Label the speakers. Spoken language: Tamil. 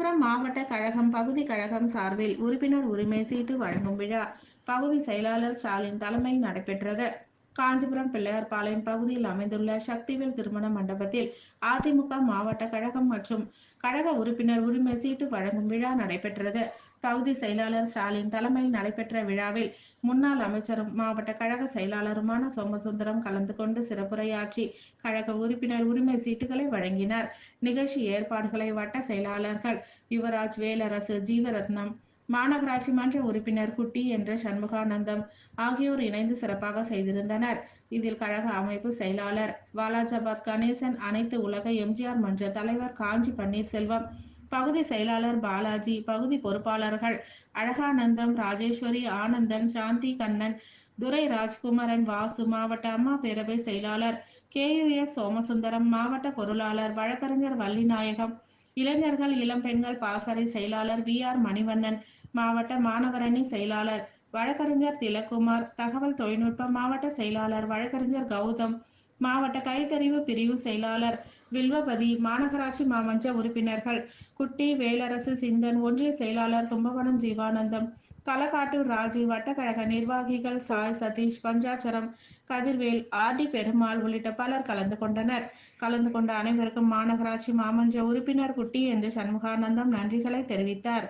Speaker 1: காஞ்சிபுரம் மாவட்ட கழகம் பகுதி கழகம் சார்பில் உறுப்பினர் உரிமை சீட்டு வழங்கும் விழா. பகுதி செயலாளர் ஸ்டாலின் தலைமையில் நடைபெற்றது. காஞ்சிபுரம் பிள்ளையார்பாளையம் பகுதியில் அமைந்துள்ள சக்திவேல் திருமண மண்டபத்தில் அதிமுக மாவட்ட கழகம் மற்றும் கழக உறுப்பினர் உரிமை சீட்டு வழங்கும் விழா நடைபெற்றது. பகுதி செயலாளர் ஸ்டாலின் தலைமையில் நடைபெற்ற விழாவில் முன்னாள் அமைச்சரும் மாவட்ட கழக செயலாளருமான சோமசுந்தரம் கலந்து கொண்டு சிறப்புரையாற்றி கழக உறுப்பினர் உரிமை சீட்டுகளை வழங்கினார். நிகழ்ச்சி ஏற்பாடுகளை வட்ட செயலாளர்கள் யுவராஜ் வேலரசு ஜீவரத்னம் மாநகராட்சி மன்ற உறுப்பினர் குட்டி என்ற சண்முகானந்தம் ஆகியோர் இணைந்து சிறப்பாக செய்திருந்தனர். இதில் கழக அமைப்பு செயலாளர் வாலாஜாபாத் கணேசன் அனைத்து உலக எம்ஜிஆர் மன்ற தலைவர் காஞ்சி பன்னீர்செல்வம் பகுதி செயலாளர் பாலாஜி பகுதி பொறுப்பாளர்கள் அழகானந்தம் ராஜேஸ்வரி ஆனந்தன் சாந்தி கண்ணன் துரை ராஜ்குமரன் வாசு மாவட்ட அம்மா பேரவை செயலாளர் கேயுஎஸ் சோமசுந்தரம் மாவட்ட பொருளாளர் வழக்கறிஞர் வள்ளிநாயகம் இளைஞர்கள் இளம்பெண்கள் பாசறை செயலாளர் வி ஆர் மணிவண்ணன் மாவட்ட மாணவரணி செயலாளர் வழக்கறிஞர் திலக்குமார் தகவல் தொழில்நுட்ப மாவட்ட செயலாளர் வழக்கறிஞர் கௌதம் மாவட்ட கைத்தறிவு பிரிவு செயலாளர் வில்வபதி மாநகராட்சி மாமன்ற உறுப்பினர்கள் குட்டி வேலரசு சிந்தன் ஒன்றிய செயலாளர் தும்பவனம் ஜீவானந்தம் களக்காட்டூர் ராஜு வட்டக்கழக நிர்வாகிகள் சாய் சதீஷ் பஞ்சாச்சரம் கதிர்வேல் ஆர்டி பெருமாள் உள்ளிட்ட பலர் கலந்து கொண்டனர். கலந்து கொண்ட அனைவருக்கும் மாநகராட்சி மாமன்ற உறுப்பினர் குட்டி என்று சண்முகானந்தம் நன்றிகளை தெரிவித்தார்.